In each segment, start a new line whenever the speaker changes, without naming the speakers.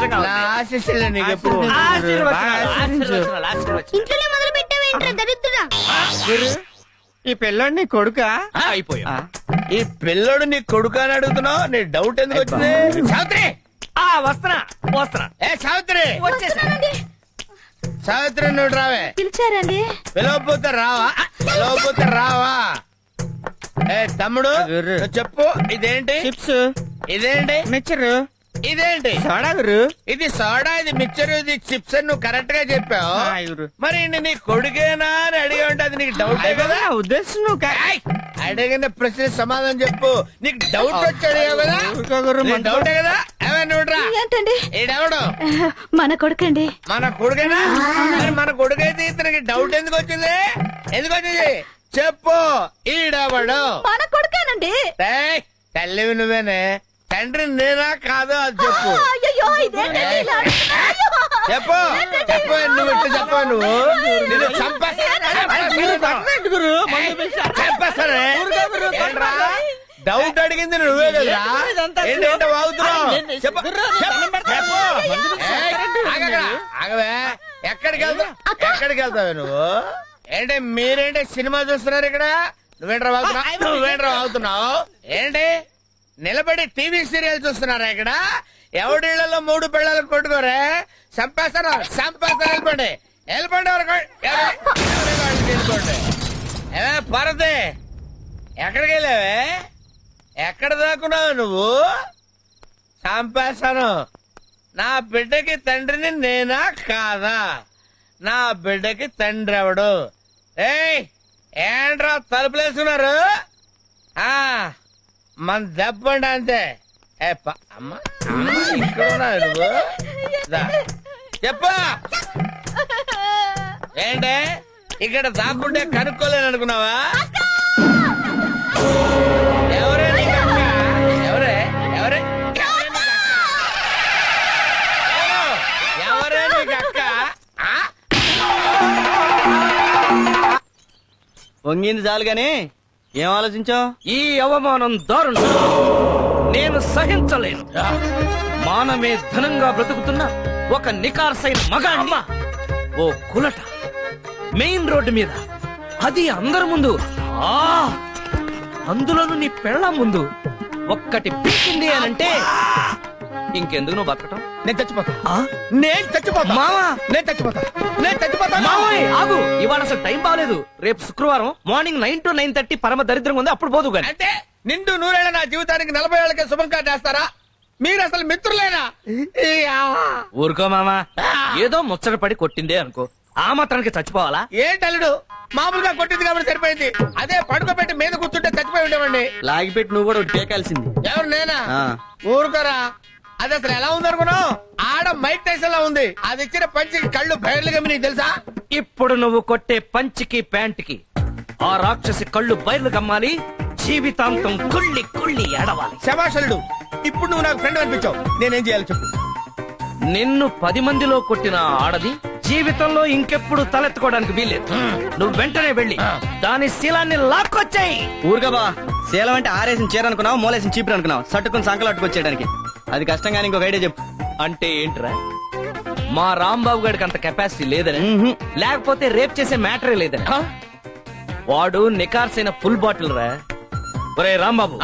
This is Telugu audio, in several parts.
సంతోషంగా
నా
ఉంది.
ఆశీస్సులు నీకు ఎప్పుడు
ఆశీర్వచనాలు, ఆశీర్వచనాలు, ఆశీర్వచనాలు.
ఇంట్లోనే మొదలు పెట్టావేంట్రా దరిద్రుడా
ఈ పిల్లోడు నీ కొడుకా
అయిపోయా.
ఈ పిల్లోడు నీ కొడుకు అని అడుగుతున్నావు? నీ డౌట్ ఎందుకు వచ్చింది? సావిత్రి!
ఆ, వస్తున్నా వస్తున్నా.
ఏ సావిత్రి!
వస్తున్నానండి.
సావిత్రి నువ్వు రావే.
పిలిచారండి.
పిలవపోతే రావా? పిలవపోతే రావా? ఏ తమ్ముడు నువ్వు చెప్పు ఇదేంటి?
చిప్స్.
ఇదేంటి?
మిక్చర్.
ఇదేంటి?
సోడా గురు.
ఇది సోడా ఇది మిక్చర్ ఇది చిప్స్ అని నువ్వు కరెక్ట్గా చెప్పావు. మరి నీ కొడుకేనా అని అడిగి ఉంటే అది నీకు డౌట్ కదా
ఉద్దేశం నువ్వు!
అడిగిన ప్రశ్న సమాధానం చెప్పు. నీకు డౌట్ వచ్చి అడిగావు కదా? డౌటే కదా?
ఏంటండి?
ఈడెవడు?
మన కొడుకండి.
మన కొడుకేనా? మరి మన కొడుకైతే ఇతనికి డౌట్ ఎందుకు వచ్చింది? ఎందుకు వచ్చింది? చెప్పు ఈడెవడు?
మన కొడుకేనండి.
ఏయ్! తల్లివి నువ్వేనే. తండ్రి నేనా కాదో అది చెప్పు.
అయ్యో ఇదేంటండి ఇలా అడుగుతున్నారు?
చెప్పు. చెప్పు నువ్వు ఇట్లా చెప్పు నువ్వు? నిన్ను
పట్టనట్టు గురు, మందు పిలిచా.
చంపేస్తానే.
ఊరుకో గురు,
ఏంట్రా? డౌట్ అడిగింది నువ్వే కదరా?
ఇదంతా అసలు-
ఏంటంటే వాగుతున్నావు?
నేను-
చెప్పు.
గుర్రా, నేను
చెప్పు,
దండం పెడతా.
చెప్పు.
మందు పిలిచా.
ఏయ్,
కరెంటు
ఆగరా,
ఉంది.
ఆగవే. ఎక్కడికి వెళ్తావు ఎక్కడికి వెళ్తావు నువ్వు? ఏంటి మీరేంటి సినిమా చూస్తున్నారు ఇక్కడ? నువ్వేంట్రా వాగుతున్నావు? నువ్వేంట్రా వాగుతున్నావు? ఏంటి? నిలబడి టీవీ సీరియల్ చూస్తున్నారా ఇక్కడ? ఎవడిళ్ళలో మూడు పిల్లలు కొట్టుకోరే? చంపేస్తాను చంపేస్తారు? వెళ్ళిపోండి. వెళ్ళిపోండి వెళ్ళిపోండి. ఏమే పరదే ఎక్కడికి వెళ్ళావే? ఎక్కడ దాక్కున్నావు నువ్వు? చంపేస్తాను. నా బిడ్డకి తండ్రిని నేనా కాదా? నా బిడ్డకి తండ్రి ఎవడు? ఏయ్ ఏంట్రా తలుపులేసుకున్నారు? ఆ మన దెబ్బండి అంతే ఏ ప- అమ్మ అమ్మ, ఇక్కడ ఉన్నావు నువ్వు దా. చెప్పు ఏంటే ఇక్కడ దాక్కుంటే కనుక్కోలేను అనుకున్నావా ఎవరే నీకు అక్క? ఎవరే ఎవరే ఎవరే నీకు అక్క? ఎవరు? ఎవరే నీకు అక్క ఆ?
వంగింది చాలు గాని ఏం ఆలోచించావు?
ఈ అవమానం దారుణం. నేను సహించలేను. మానమే ధనంగా బ్రతుకుతున్న ఒక నికార్సైన మగాణ్ణి. ఓ కులట. మెయిన్ రోడ్డు మీద. అది అందరి ముందు. ఆ! అందులోను నీ పెళ్ళ ముందు. ఒక్కటి పీకింది అనంటే ఇంకెందుకు నువ్వు బతకటం?
నేను చచ్చిపోతా.
ఆ?
నేను చచ్చిపోతా.
మావా?
నేను చచ్చిపోతా. నేను చచ్చిపోతా.
మావోయ్ ఆగు. ఇవాళ అసలు టైం బాగాలేదు రేపు శుక్రవారం morning nine to nine thirty పరమ దరిద్రంగా ఉంది. అప్పుడు పోదు గాని.
అంటే నిండు నూరేళ్ళ నా జీవితానికి నలభై ఏళ్ళకే శుభం కాటేస్తారా మీరు అసలు మిత్రులేనా.
ఊరుకో మామా. ఏదో ముచ్చట పడి కొట్టిందే అనుకో. ఆ మాత్రానికి చచ్చిపోవాలా?
ఏంటి అల్లుడు మామూలుగా కొట్టింది కాబట్టి సరిపోయింది. అదే పడుకోబెట్టి మీద కూర్చుంటే చచ్చిపోయి ఉండేవండి
లాగిపెట్టి నువ్వు కూడా టేకాల్సింది
ఎవరు నేనా. ఊరుకోరా. అది అసలు ఎలా ఉంది అనుకున్నావు ఆడ మైక్ టైసన్ లా ఉంది. అది ఇచ్చిన పంచికి కళ్ళు బయర్లు గమ్మి నీకు తెలుసా?
ఇప్పుడు నువ్వు కొట్టే పంచికి ప్యాంట్కి ఆ రాక్షసి కళ్ళు బయలు కమ్మాలి జీవితాంతం కుళ్ళి కుళ్ళి ఏడవాలి.
శభాషలుడు ఇప్పుడు నువ్వు నాకు ఫ్రెండ్ అనిపించావు. నేనేం చేయాలి చెప్పు.
నిన్ను పది మందిలో కొట్టిన ఆ ఆడది జీవితంలో ఇంకెప్పుడు తలెత్తుకోవడానికి వీల్లేదు. నువ్వు వెంటనే వెళ్ళి దాని శీలాన్ని లాక్కొచ్చాయి.
ఊరుగా బా శీలం అంటే ఆరేసిన చీర అనుకున్నావు మూలేసిన చీపురు అనుకున్నావు. సట్టుకుని సంకలు అట్టుకొచ్చేయడానికి అది కష్టం కానీ ఇంకొక ఐడియా చెప్పు.
అంటే ఏంట్రా? మా రాంబాబు గారికి అంత కెపాసిటీ లేదని. లేకపోతే రేప్ చేసే మ్యాటరే లేదని? వాడు నికార్సైన ఫుల్ బాటిల్ రా. ఒరే రాంబాబు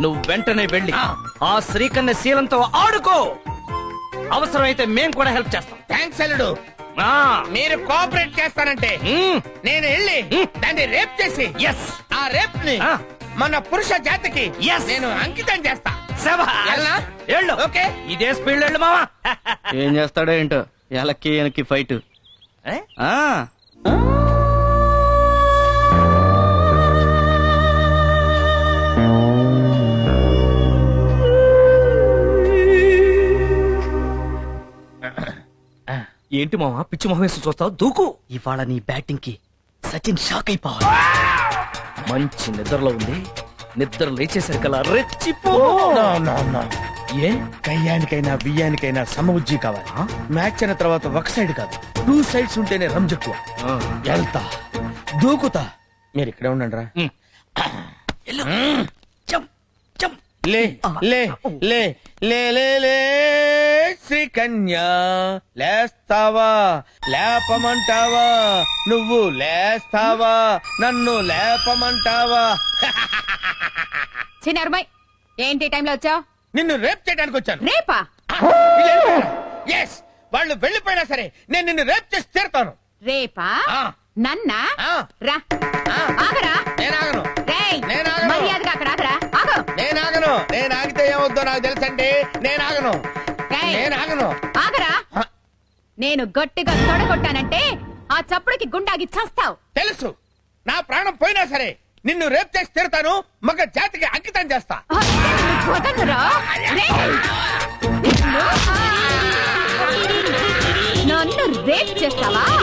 నువ్వు వెంటనే వెళ్ళి ఆ. శ్రీకన్య శీలంతో ఆడుకో. అవసరమైతే మేం కూడా హెల్ప్ చేస్తాం.
థ్యాంక్స్ అల్లుడు.
ఆ,
మీరు కోఆపరేట్ చేస్తానంటే నేను వెళ్ళి. దాన్ని రేప్ చేసి
yes,
ఆ
రేప్ని.
మన పురుష జాతికి
Yes.
నేను అంకితం చేస్తా.
శభాష్. వెళ్ళు.
ఓకే.
ఇదే స్పీడ్ వెళ్ళు మావా.
ఏం చేస్తాడో ఏంటో? ఎలక్కి వెనక్కి ఫైట్.
ఏ?
ఆ.
ఏంటి మావా? పిచ్చి మొహం వేసి చూస్తావు? దూకు.
ఇవాళ నీ బ్యాటింగ్కి సచిన్ షాక్ అయిపోవాలి.
మంచి నిద్రలో ఉంది. నిద్ర లేచేసరికల్లా రెచ్చిపో. ఏ?
కయ్యానికైనా బియ్యానికైనా సమబుజ్జి కావాలి. మ్యాచ్ అయిన తర్వాత ఒక సైడ్ కాదు. టూ సైడ్స్ ఉంటేనే రంజెక్కువ వెళ్తా. దూకుతా. మీరు ఇక్కడే ఉండండి రా. లే లే లే లే లే లే శ్రీకన్యా లేస్తావా? లేపమంటావా? నువ్వు లేస్తావా? నన్ను లేపమంటావా?
చిన్నరుమై ఏంటి టైంలో వచ్చావు?
నిన్ను రేప్ చేయడానికి వచ్చాను.
రేపా?
ఎస్ వాళ్ళు వెళ్ళిపోయినా సరే నేను నిన్ను రేప్ చేసి తీరుతాను.
రేపా?
ఆ.
నన్నా?
ఆ.
రా.
ఆ.
ఆగరా.
నేను ఆగను.
రేయ్
నేను ఆగను.
మర్యాదగా అక్కడ ఆగరా. ఆగు.
నేను ఆగితే ఏమవుద్దో నాకు తెలుసండి. నేను ఆగను.
రేయ్.
నేను ఆగను.
ఆగరా?
ఆ.
నేను గట్టిగా తొడగొట్టానంటే ఆ చప్పుడుకి గుండాగి చస్తావు.
తెలుసు. నా ప్రాణం పోయినా సరే నిన్ను రేప్ చేసి తీరుతాను మగ జాతికి అంకితం చేస్తా.
వదలరా. నిన్ను- నన్ను రేప్ చేస్తావా?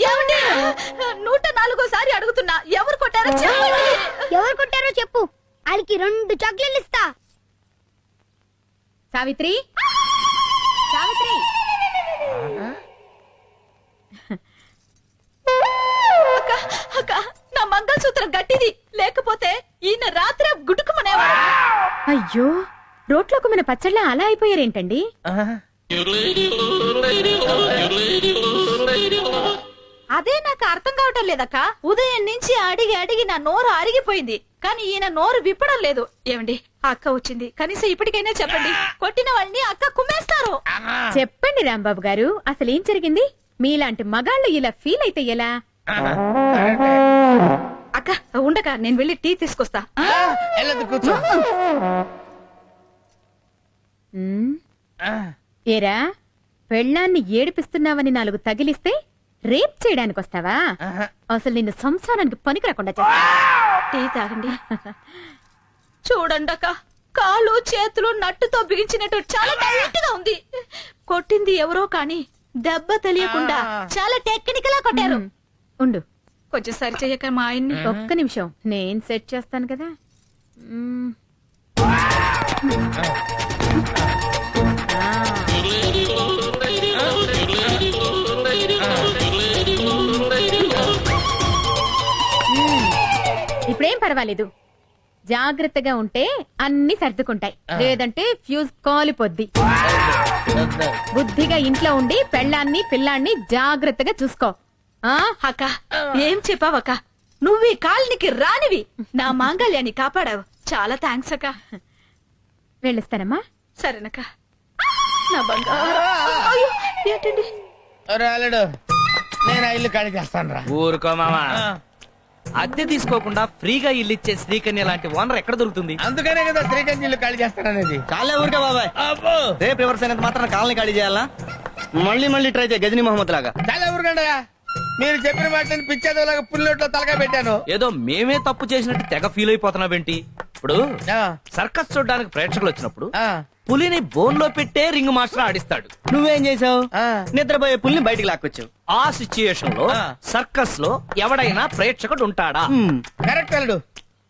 ఏమండి? నూట నాలుగోసారి అడుగుతున్నా. ఎవరు కొట్టారో చెప్పండి.
ఎవరు కొట్టారో చెప్పు. వాళ్ళకి రెండు చాక్లెట్లు ఇస్తా.
సావిత్రి?
అక్క అక్క నా మంగళసూత్రం గట్టిది. లేకపోతే ఈయన రాత్రి గుడుకుమనేవాడు
అయ్యో రోట్లోకి మన పచ్చళ్ళ అలా అయిపోయారేంటండి?
అదే నాకు అర్థం కావటం లేదక్క. ఉదయం నుంచి అడిగి అడిగి నా నోరు అరిగిపోయింది. కానీ ఈయన నోరు విప్పడం లేదు. ఏమండి ఆ అక్క వచ్చింది. కనీసం ఇప్పటికైనా చెప్పండి. కొట్టిన వాళ్ళని అక్క కుమ్మేస్తారు.
చెప్పండి రాంబాబు గారు అసలు ఏం జరిగింది? మీలాంటి మగాళ్ళు ఇలా ఫీల్ అయితే ఎలా?
అక్క ఉండక నేను వెళ్ళి టీ తీసుకొస్తా.
వెళ్ళదు కూర్చో.
ఉమ్,
ఆ,
ఏరా పెళ్ళాన్ని ఏడిపిస్తున్నావని నాలుగు తగిలిస్తే రేప్ చేయడానికి వస్తావా?
ఆహా.
అసలు నిన్ను సంసారానికి పనికి రాకుండా చేస్తా.
టీ తాగండి. చూడండి అక్క కాళ్ళు చేతులు నట్టుతో బిగించినట్టు చాలా గా ఉంది. కొట్టింది ఎవరో కానీ దెబ్బ తెలియకుండా చాలా టెక్నికల్గా కొట్టారు.
ఉండు.
కొంచెం సరి చెయ్యక మా ఆయన్ని.
ఒక్క నిమిషం. నేను సెట్ చేస్తాను కదా. ఇప్పుడేం పర్వాలేదు. జాగ్రత్తగా ఉంటే అన్ని సర్దుకుంటాయి. లేదంటే ఫ్యూజ్ కాలిపోద్ది. బుద్ధిగా ఇంట్లో ఉండి పెళ్ళాన్ని పిల్లాన్ని జాగ్రత్తగా చూసుకో. ఆ
అక్క ఏం చెప్పావక్క? నువ్వు ఈ కాలనికి రానివి. నా మాంగళ్యాన్ని కాపాడావు. చాలా థ్యాంక్స్ అక్క.
వెళ్ళిస్తానమ్మా.
సరేనక్క. నా బంగారు. అయ్యో, ఏంటండి?
రాలేడు నేను ఆ ఇల్లు ఖాళీ చేస్తాను రా
ఊరుకో మామా. అద్దె తీసుకోకుండా ఫ్రీగా ఇల్లు ఇచ్చే శ్రీకన్య లాంటి ఓనర్ ఎక్కడ దొరుకుతుంది?
అందుకనే కదా శ్రీకాంత్ ఇల్లు ఖాళీ చేస్తాననేది.
చాలే ఊరికే బాబాయ్. రేపు రివర్స్ అయినంత మాత్రం కాలనీ ఖాళీ చేయాలా? మళ్ళీ మళ్ళీ ట్రై చేయ గజనీ మహమ్మద్ లాగా.
చాలా ఊరుకండయా మీరు చెప్పిన మాటని పిచ్చేదోలాగా పుల్లొట్లో తలగా పెట్టాను.
ఏదో మేమే తప్పు చేసినట్టు తెగ ఫీల్ అయిపోతున్నావేంటి? ఇప్పుడు సర్కస్ చూడడానికి ప్రేక్షకులు వచ్చినప్పుడు
ఆ,
పులిని బోన్లో పెట్టే రింగ్ మాస్టర్ ఆడిస్తాడు.
నువ్వేం చేసావు
ఆ.
నిద్రపోయే పుల్ని బయటికి లాక్కొచ్చావు.
ఆ సిచ్యుయేషన్లో. సర్కస్లో ఎవడైనా ప్రేక్షకుడు ఉంటాడా?
హ్మ్.
కరెక్ట్ అల్లుడు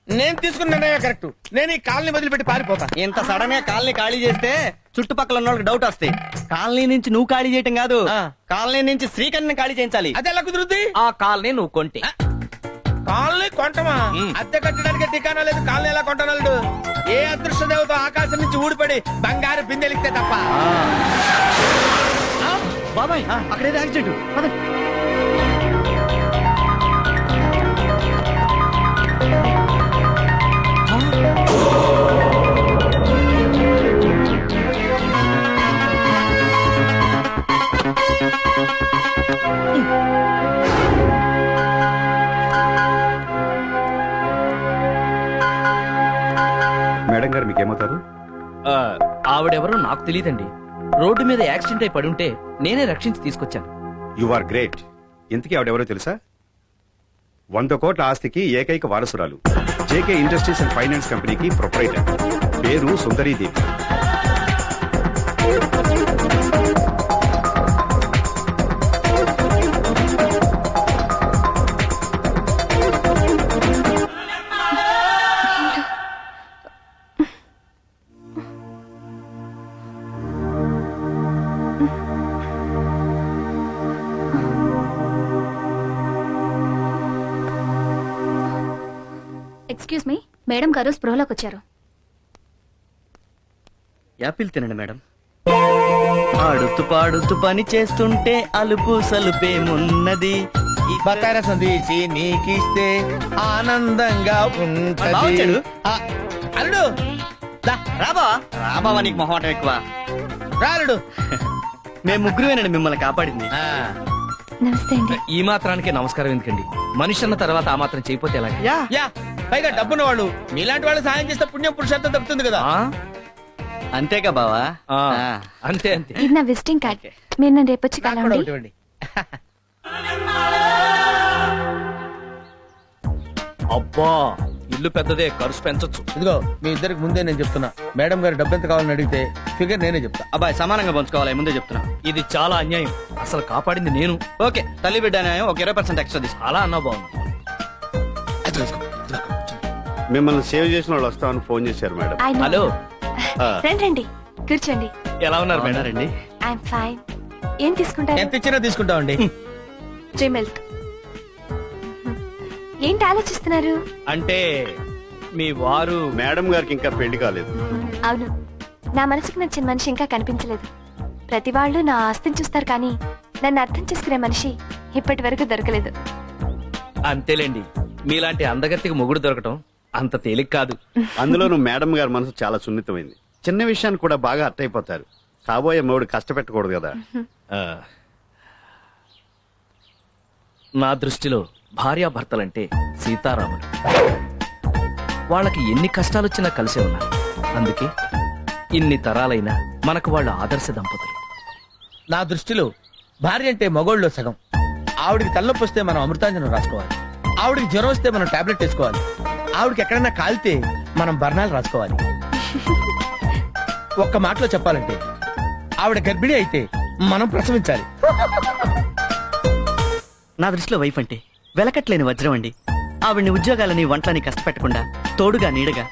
నేను తీసుకున్న నిర్ణయం కరెక్ట్. నేను ఈ కాలనీ వదిలిపెట్టి పారిపోతా.
ఇంత సడన్గా కాలనీ ఖాళీ చేస్తే చుట్టుపక్కల ఉన్న వాళ్ళకి డౌట్ వస్తాయి. కాలనీ నుంచి నువ్వు ఖాళీ చేయటం కాదు.
ఆ.
కాలనీ నుంచి శ్రీకర్ణిని ఖాళీ చేయించాలి.
అది ఎలా కుదురుద్ది?
ఆ కాల్ని నువ్వు కొంటే.
కాలనీ కొంటమా. అద్దె కట్టడానికి టికానా లేదు కాలనీ ఎలా కొంటనల్లుడు ఏ అదృష్ట దేవత ఆకాశం నుంచి ఊడిపడి బంగారు బిందెలిస్తే తప్ప?
బాబాయ్ అక్కడేదో యాక్సిడెంట్.
మేడం గారు మీకేమవుతారు?
ఆ, ఆవిడెవరో నాకు తెలియదండి రోడ్డు మీద యాక్సిడెంట్ అయి పడుంటే నేనే రక్షించి తీసుకొచ్చాను.
యు ఆర్ గ్రేట్ ఇంతకీ ఆవిడెవరో తెలుసా? వంద కోట్ల ఆస్తికి ఏకైక వారసురాలు. జేకే ఇండస్ట్రీస్ అండ్ ఫైనాన్స్ కంపెనీకి ప్రొపరైటర్. పేరు సుందరీదేవి.
మేడం గారు స్ప్రోలోకి వచ్చారు.
యాపిల్ తినండి మేడం. ఆడుతూ పాడుతూ పని చేస్తుంటే అలుపు సలుపేమున్నది ఈ-
బకార సందేశి నీకిస్తే ఆనందంగా. ఉంటది. ఆ, అల్లుడు దా,
రాబా రాబావా నీకు మొహమాటం ఎక్కువ.
రా అల్లుడు.
మేము ముగ్గురువేనండి మిమ్మల్ని కాపాడింది.
ఆ,
నమస్తే అండి.
ఈ మాత్రానికి నమస్కారం ఎందుకండి? మనిషి అన్న తర్వాత ఆ మాత్రం చేయపోతే ఎలాగ
యా.
యా. పైగా డబ్బున్న వాళ్ళు మీలాంటి వాళ్ళు సాయం చేస్తే పుణ్యం పురుషార్థం దక్కుతుంది కదా?
అంతేగా బావా.
అంతే అంతే.
ఇది నా విజిటింగ్ కార్డ్ మీరు నన్ను రేపు వచ్చి
ఇవ్వండి.
అబ్బా ఇల్లు పెద్దదే ఖర్చు పెంచొచ్చు.
ఇదిగో మీ ఇద్దరికి ముందే నేను చెప్తున్నా. మేడం గారు డబ్బు ఎంత కావాలని అడిగితే ఫిగర్ నేనే చెప్తా.
అబ్బాయి సమానంగా పంచుకోవాలి ముందే చెప్తున్నా.
ఇది చాలా అన్యాయం. అసలు కాపాడింది నేను.
ఓకే తల్లి బిడ్డ న్యాయం ఒక ఇరవై పర్సెంట్ ఎక్స్ట్రా తీసుకో
అలా అన్నా బాగుంది
మిమ్మల్ని సేవ్ చేసిన వాళ్ళు వస్తామని ఫోన్ చేశారు మేడం.
హలో.
ఆ,
రండి రండి కూర్చోండి.
ఎలా ఉన్నారు మేడం
రండి
ఐఎమ్ ఫైన్ ఏం తీసుకుంటారు?
ఎంత ఇచ్చినా తీసుకుంటామండి.
త్రీ మిల్క్ ఏంటి ఆలోచిస్తున్నారు?
అంటే మీ వారు
మేడం గారికి ఇంకా పెళ్ళి కాలేదు.
అవును. నా మనసుకు నచ్చిన మనిషి ఇంకా కనిపించలేదు. ప్రతి వాళ్ళు నా ఆస్తిని చూస్తారు కానీ నన్ను అర్థం చేసుకునే మనిషి ఇప్పటి వరకు దొరకలేదు.
అంతేలేండి. మీలాంటి అందగత్తికి మొగుడు దొరకటం అంత తేలిక కాదు.
అందులోనూ మేడం గారి మనసు చాలా సున్నితమైంది. చిన్న విషయాన్ని కూడా బాగా అట్టయిపోతారు కాబోయే మూడు కష్టపెట్టకూడదు కదా.
ఆ. నా దృష్టిలో భార్యాభర్తలంటే సీతారాములు. వాళ్ళకి ఎన్ని కష్టాలొచ్చినా కలిసే ఉన్నారు. అందుకే ఇన్ని తరాలైనా మనకు వాళ్ళు ఆదర్శ దంపతులు.
నా దృష్టిలో భార్య అంటే మగోళ్ళలో సగం. ఆవిడికి తలనొప్పి వస్తే మనం అమృతాంజనం రాసుకోవాలి. ఆవిడికి జ్వరం వస్తే మనం టాబ్లెట్ వేసుకోవాలి. ఆవిడకి ఎక్కడైనా కాలితే మనం బర్ణాలు రాసుకోవాలి. ఒక్క మాటలో చెప్పాలంటే ఆవిడ గర్భిణి అయితే మనం ప్రసవించాలి.
నా దృష్టిలో వైఫ్ అంటే వెలకట్లేని వజ్రం అండి. ఆవిడ్ని ఉద్యోగాలని వంటలని కష్టపెట్టకుండా తోడుగా నీడగా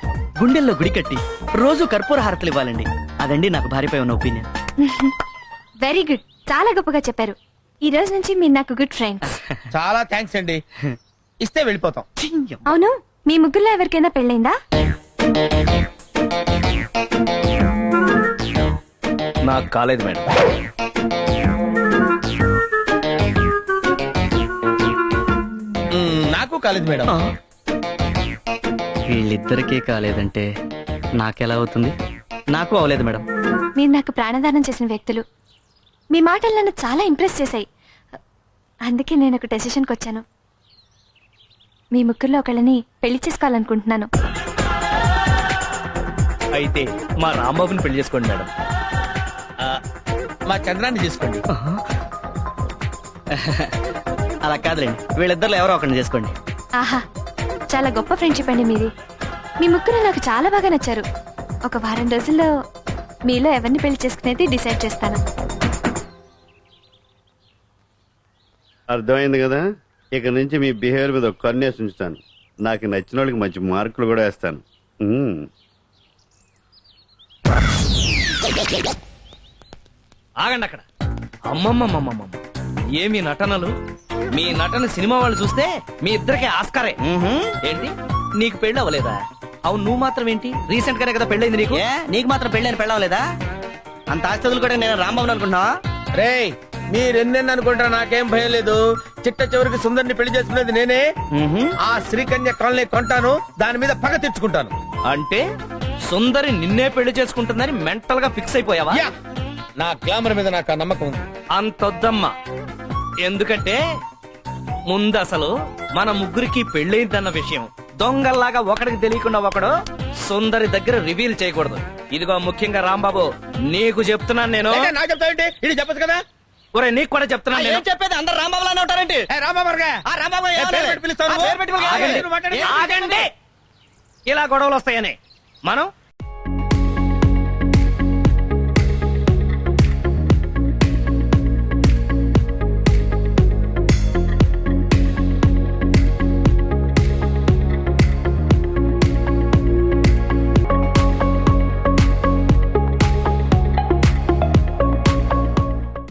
గుండెల్లో గుడి కట్టి రోజు కర్పూర హారతలు ఇవ్వాలండి. అదండి నాకు భార్యపై ఉన్న ఒపీనియన్.
వెరీ గుడ్ చాలా గొప్పగా చెప్పారు. ఈ రోజు నుంచి మీరు నాకు గుడ్ ఫ్రెండ్స్
చాలా థ్యాంక్స్ అండి. ఇస్తే వెళ్ళిపోతాం.
అవును. మీ ముగ్గురులో ఎవరికైనా పెళ్ళైందా?
నాకు కాలేదు మేడం.
నాకు కాలేదు మేడం.
వీళ్ళిద్దరికీ కాలేదంటే నాకెలా అవుతుంది? నాకు అవలేదు మేడం.
మీరు నాకు ప్రాణదానం చేసిన వ్యక్తులు. మీ మాటలు నన్ను చాలా ఇంప్రెస్ చేశాయి. అందుకే నేను ఒక డెసిషన్కి వచ్చాను మీ ముగ్గురులో ఒకళ్ళని పెళ్ళి చేసుకోవాలనుకుంటున్నాను.
అయితే మా రాంబాబుని పెళ్ళి చేసుకోండి మేడం.
ఆ, మా చంద్రాన్ని తీసుకోండి
అలా కాదులేండి. వీళ్ళిద్దరిలో ఎవరో ఒకరిని చేసుకోండి.
ఆహా చాలా గొప్ప ఫ్రెండ్షిప్ అండి మీది. మీ ముగ్గురు నాకు చాలా బాగా నచ్చారు. ఒక వారం రోజుల్లో మీలో ఎవరిని పెళ్ళి చేసుకునేది డిసైడ్ చేస్తాను.
అర్థమైంది కదా? ఇక నుంచి మీ బిహేవియర్ మీద ఒక కన్నేసి ఉంచుతాను నాకు నచ్చిన వాళ్ళకి మంచి మార్కులు కూడా వేస్తాను.
ఆగండి అక్కడ. అమ్మమ్మమ్మమ్మమ్మ. ఏమి నటనలు? మీ నటన సినిమా వాళ్ళు చూస్తే మీ ఇద్దరికి ఆస్కారే. ఏంటి? నీకు పెళ్ళి అవ్వలేదా? అవును నువ్వు మాత్రం ఏంటి? రీసెంట్ గానే కదా పెళ్ళైంది నీకు?
ఏ? నీకు మాత్రం పెళ్ళని పెళ్ళవలేదా? అంత ఆస్తులు కూడా నేను రాంబాబు అనుకుంటున్నావా?
రేయ్ మీరెన్నెన్ని అనుకుంటా నాకేం భయం లేదు. చిట్ట చివరికి సుందరిని పెళ్ళి చేసుకునేది నేనే. ఆ శ్రీకన్య కాలనీ కొంటాను. దాని మీద పగ తెచ్చుకుంటాను
అంటే సుందరి నిన్నే పెళ్ళి చేసుకుంటుందని మెంటల్గా ఫిక్స్ అయిపోయావా?
యా! నా గ్లామర్ మీద నాకు ఆ నమ్మకం ఉంది.
అంతొద్దమ్మా. ఎందుకంటే ముందు అసలు మన ముగ్గురికి పెళ్ళైందన్న విషయం దొంగల్లాగా ఒకడికి తెలియకుండా ఒకడు సుందరి దగ్గర రివీల్ చేయకూడదు. ఇదిగో ముఖ్యంగా రాంబాబు నీకు చెప్తున్నాను నేను.
ఏంటి నాకు చెప్తావేంటి? ఇది చెప్పచ్చు కదా?
ఒరే నీకు కూడా చెప్తున్నాను నేను
చెప్పేది అందరు ఉంటారండి
ఏ రామావర్గా
ఆ రాంబాబు
ఏ, పేరు పెట్టి పిలుస్తావు నువ్వు?
ఆ, పేరు పెట్టి పిలుస్తావు.
ఆగండి.
ఆగండి.
నువ్వు మాట్లాడు.
ఆగండి ఇలా గొడవలు వస్తాయని మనం